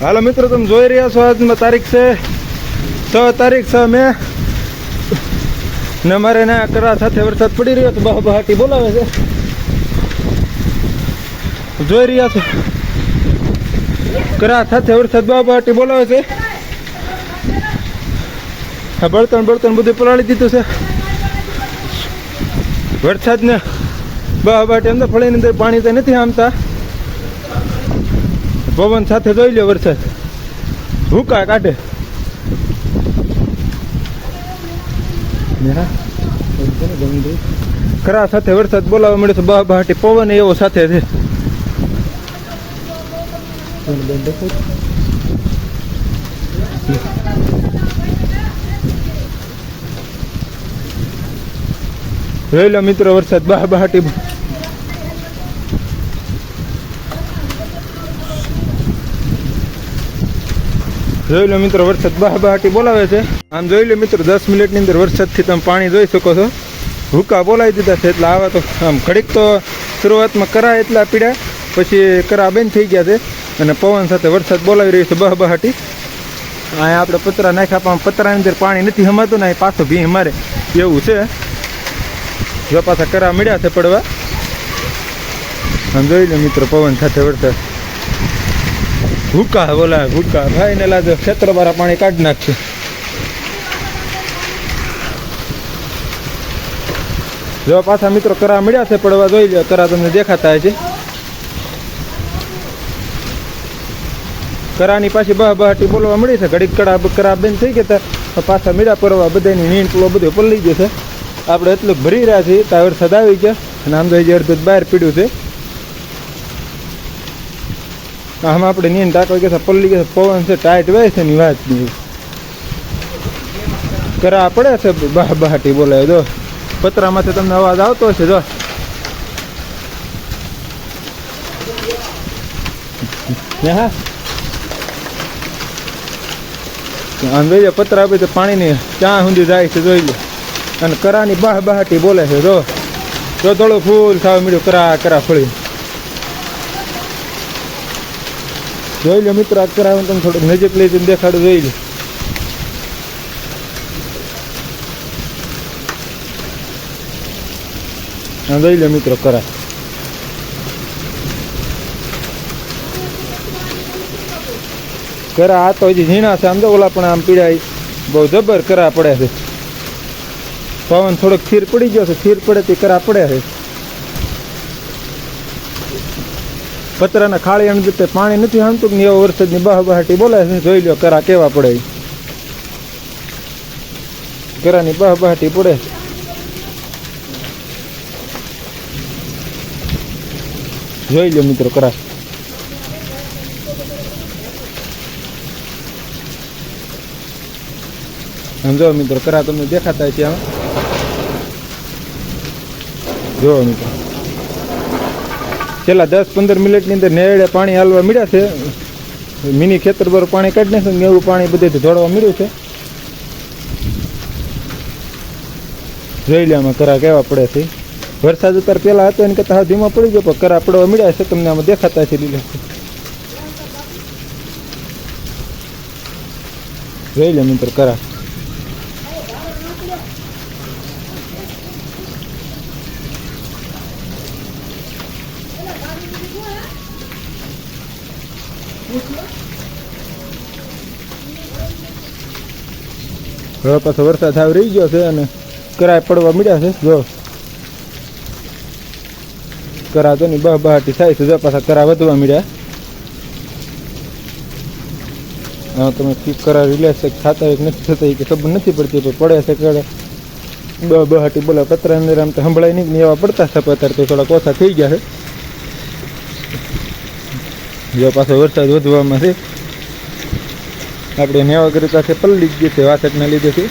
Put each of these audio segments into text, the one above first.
હાલો મિત્રો, તમે જોઈ રહ્યા છો આજમાં તારીખ છે. છ તારીખ છ મે. ને અમારે ના કરા સાથે વરસાદ પડી રહ્યો તો બહા બહાટી બોલાવે છે. જોઈ રહ્યા છો? કરા સાથે વરસાદ બહા બહાટી બોલાવે છે. આ બળતણ બળતણ બધું પલાળી દીધું છે. વરસાદને બહા બહાટી અંદર ફળીની અંદર પાણી તો નથી આમતા. પવન સાથે જોઈ લ્યો વરસાદ. ભૂકા કાઢે. ખરા સાથે વરસાદ બોલાવવા મળે છે બા બહાટી પવન એવો સાથે છે. રહેલો લો મિત્રો વરસાદ બા બહાટી જોઈ લો મિત્રો, વરસાદ બહાબહાટી બોલાવે છે. આમ જોઈ લો મિત્રો, દસ મિનિટની અંદર વરસાદથી તમે પાણી જોઈ શકો છો. ભૂકા બોલાવી દીધા છે, એટલે આવા તો આમ ઘડીક તો શરૂઆતમાં કરા એટલા પીડ્યા પછી કરા બેન થઈ ગયા છે. અને પવન સાથે વરસાદ બોલાવી રહ્યો છે બહાબહાટી. અહીંયા આપણે પતરા નાખ્યા, પણ પતરાની અંદર પાણી નથી હમાતું ને પાછો ભી અમારે. એવું છે. જો પાછા કરા મળ્યા છે પડવા. આમ જોઈ લો મિત્રો, પવન સાથે વરસાદ. ભૂકા બોલા ભૂકા ભાઈ ને લાગે ક્ષેત્ર બારા પાણી કાઢી નાખશે. જો પાછા મિત્રો કરા મળ્યા છે, પડવા જોઈ લો કરા તમને દેખાતા છે કરાની પાછી બહ બહાટી બોલવા મળી છે, ઘડીક કડા કરા બેન થઈ ગયા તા પાછા મીડા પરવા બધાની નીણ પુલો બધું પલળી ગયો છે. આપણે એટલું ભરી રહ્યા છીએ ત્યાં વરસાદ આવી ગયા, અને આમ તો હજી અડધું બહાર પીડ્યું છે. આમ આપણે નીંદ ટાંકવા કે પલ્લી કે પવન છે, ટાઈટ વહે છે ની વાત નહીં કરા પડે છે, બાહ બહાટી બોલાય જો. પતરામાંથી તમને અવાજ આવતો છે જો. હા આમ જોઈ લો, પતરા આપી તો પાણીની ચા સુધી જાય છે, જોઈ લો. અને કરાની બાહ બહાટી બોલે છે, જો. જો થોડું ફૂલ થવા મળ્યું, કરા કરા ફળી જોઈ લો મિત્રો આ કરાવે તમે થોડુંક નજીક લઈ જઈને દેખાડું, જોઈ લો. હા, જોઈ લો મિત્રો, કરા. કરા, આ તો હજી ઝીણા છે, આમ તો ઓલા પણ આમ પીડાય. બહુ જબર કરા પડે છે. પવન થોડોક ખીર પડી ગયો છે ખીર પડે તે કરા પડે છે. પતરાના ખાળી અંદર તે પાણી નથી હણતું ને એવો વરસાદની બહાબહાટી બહાટી બોલે છે, જોઈ લો કરા કેવા પડે. કરાની બહાબહાટી પડે. જોઈ લો મિત્રો, કરા. સમજો મિત્રો, કરા તમને દેખાતા છે આમાં જોવો મિત્રો. છેલ્લા દસ પંદર મિનિટની અંદર નેરડે પાણી હાલવા મળ્યા છે. મિની ખેતર પર પાણી કાઢી નાખ્યું ને એવું પાણી બધે ધોળવા મળ્યું છે. જોઈ લે આમાં કરા કેવા પડે છે. વરસાદ અત્યારે પહેલા હતો એને કરતાં ધીમા પડી ગયો, પણ કરા પડવા મળ્યા છે. તમને આમાં દેખાતા છે લીલા. જોઈ લે મિત્ર કરા. હવે પાછો વરસાદ આવી રહી ગયો છે અને કરાય પડવા મળ્યા છે. જો કરા તો ની બહ બહાટી થાય છે. જો પાછા કરા વધવા મળ્યા. હા, તમે ચીક કરા રિલેક્સ થતા એક નથી થતા કે ખબર નથી પડતી, પણ પડે છે કરે બહ બહાટી બોલા પતરા અંદર આમ તો સંભળાય નહીં, એવા પડતા છે અત્યારે તો થોડાક ઓછા થઈ ગયા છે. જો પાછો વરસાદ વધવામાં છે, આપણે નેવા કરતા છે પલ્લી જ ગઈ છે વાસઠના લીધે છે.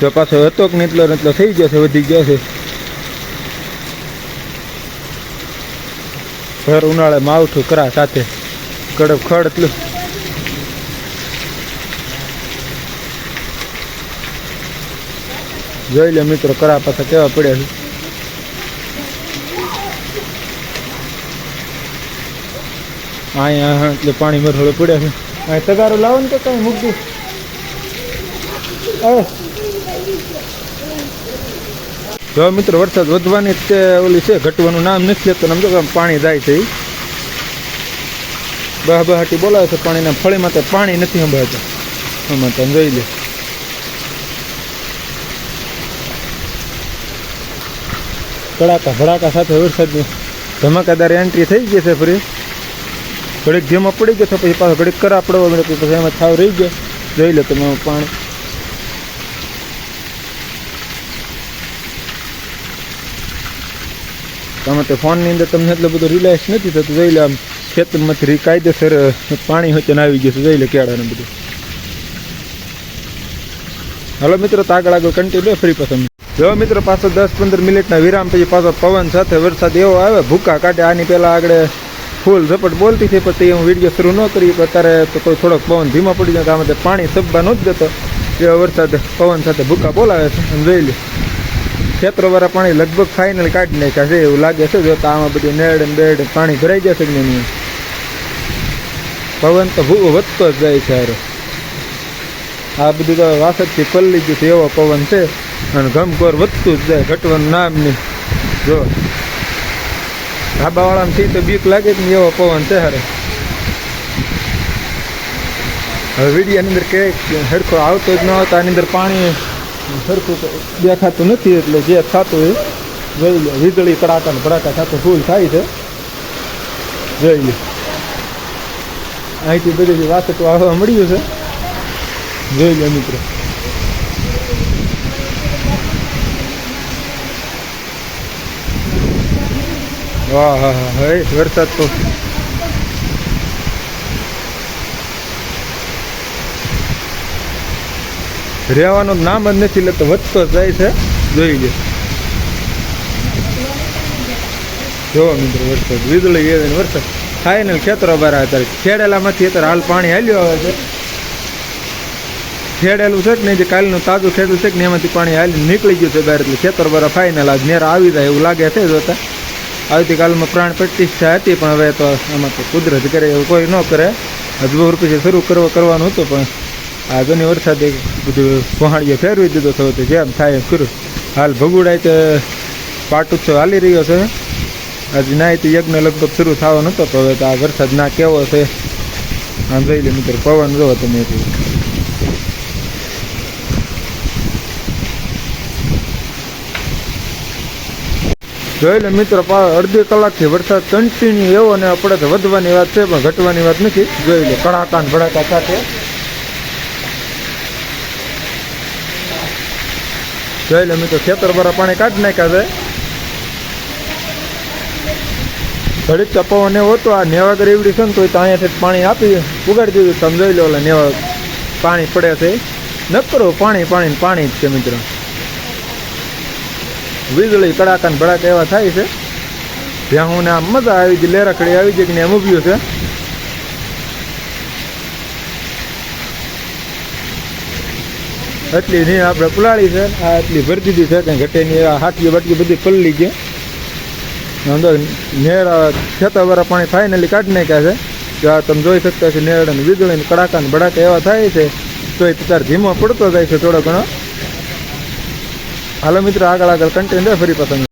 જો પાછો હતો કે એટલો એટલો થઈ ગયો છે, વધી ગયો છે. ભર ઉનાળે માવઠું કરા સાથે, કડક ખડ એટલું. જોઈ લે મિત્રો, કરા પાછા કેવા પડ્યા છે. અહીંયા એટલે પાણી મરહળો પડ્યા છે. અહીં તગારો લાવો ને તો કાંઈ મૂકી જો મિત્રો વરસાદ વધવાની તે ઓલી છે, ઘટવાનું નામ નથી લેતો, આમ તો પાણી જાય છે. બહાબહાટી બોલાવે છે, પાણીના ફળીમાં તો પાણી નથી સંભળાતા. આમાં તમે જોઈ લે. કડાકા ભડાકા સાથે વરસાદની ધમાકાદાર એન્ટ્રી થઈ ગઈ છે ફરી. ઘડીક જેમાં પડી ગયો તો પછી પાછો ઘડીક કરા પડવા મળે પછી એમાં છાવ રહી ગયો. જોઈ લો તમે પાણી. તમે તો ફોનની અંદર તમને એટલું બધું રિલાયન્સ નથી થતું, જોઈ લે આમ ખેતરમાંથી કાયદેસર પાણી વચ્ચે આવી ગયું છે, જોઈ લે કેળાને બધું. હલો મિત્રો, તો આગળ આગળ કન્ટિન્યુ ફ્રી પસંદ જો મિત્રો, પાછો દસ પંદર મિનિટના વિરામ પછી પાછો પવન સાથે વરસાદ એવો આવે, ભૂકા કાઢે, આની પહેલાં આગળ ફૂલ ઝપટ બોલતી છે પછી હું વીડિયો શરૂ ન કરી અત્યારે તો કોઈ થોડોક પવન ધીમા પડી જાય આમાં પાણી સબવા ન જ જતો. એવો વરસાદ પવન સાથે ભૂકા બોલાવે છે, અને જોઈ લે ખેતરોવાળા પાણી લગભગ ફાઇનલ કાઢી નાખ્યા છે, એવું લાગે છે જોતા આમાં બધી નેડ બેડ પાણી ભરાઈ જશે કે નહીં. પવન તો ભૂ વધતો જ જાય છે હારે. આ બધું તો વાસદથી પલ્લી ગયું એવો પવન છે, અને ઘમઘોર વધતું જ જાય, ઘટવાનું નામ નહીં. જો. ધાબાવાળામાંથી તો બીક લાગે ને એવો પવન છે હારે. હવે વીડિયાની અંદર કે સરખો આવતો જ ન હતો, આની અંદર પાણી સરખું દેખાતું નથી એટલે જે થતું હોય, જોઈ લે, વીજળી, કડાકા ભડાકા સાથે ફૂલ થાય છે. જોઈ લે. અહીંથી બધી વાસતું આવવા મળ્યું છે. જોઈ લે મિત્રો. વાહ હા હા હે, વરસાદ તો. રહેવાનું નામ જ નથી લેતો, વધતો જાય છે. જોઈ લે જો મિત્રો, વરસાદ, વીજળી આવે વરસાદ. ફાઇનલ ખેતરો બાર અત્યારે ખેડેલામાંથી અત્યારે હાલ પાણી હાલ્યો આવે છે. ખેડેલું છે કે નહીં, જે કાલનું તાજું ખેડેલું છે કે એમાંથી પાણી હાલી નીકળી ગયું છે બહાર એટલે ખેતર બરા ફાઇનલ આજ નેરા આવી જાય એવું લાગે છે જોતા. આવતીકાલમાં પ્રાણ પ્રતિષ્ઠા હતી, પણ હવે તો આમાં તો કુદરત કરે એવું કોઈ ન કરે. હજુ છે શરૂ કરવો, કરવાનું હતું, પણ આ જૂની વરસાદે બધું પહાડીએ ફેરવી દીધો થયો તો જેમ થાય એમ કર્યું. હાલ ભગુડાય તો પાટ ઉત્સવ હાલી રહ્યો છે. હજી નાય તો યજ્ઞ લગભગ શરૂ થવાનો હતો તો હવે તો આ વરસાદ ના કેવો છે આમ જોઈ લે મિત્ર, પવન જોવો તમે જોઈ લે મિત્રો અડધી કલાકથી વરસાદ કન્ટિન્યુ એવો ને આપણે તો વધવાની વાત છે, પણ ઘટવાની વાત નથી. જોઈ લે કડાકા ને ભડાકા સાથે જોઈ લે મિત્રો, ખેતર બરા પાણી કાઢી નાખ્યા છે. ઘડી તો પવન એવો હતો, આ નેવાગર એવડી છે ને તો તો અહીંયાથી પાણી આપી ઉગાડી દીધું તમે જોઈ લો, ઓલા નેવા પાણી પડે છે. ન કરો પાણી પાણી પાણી જ છે મિત્રો. વીજળી, કડાકા ને ભડાકા એવા થાય છે. ત્યાં હું આમ મજા આવી ગઈ, લેરાખડી આવી ગઈ કે એમ ઉભ્યું છે. એટલી નહીં, આપણે પુલાળી છે. આ એટલી ભરી દીધી છે, કંઈ ઘટે નહીં. આ હાટીઓ બાટીઓ બધી પલળી ગઈ અંદર નેર ખેતરવાળા પાણી ફાઇનલી કાઢી નાખ્યા છે. જો આ તમે જોઈ શકતા છો નેરડ અને વીજળી ને કડાકા ને ભડાકા એવા થાય છે. તો એ તાર ધીમો પડતો જાય છે થોડો ઘણો. હાલો મિત્રો આગળ આગળ કન્ટિન્યુ ફરી પસંદ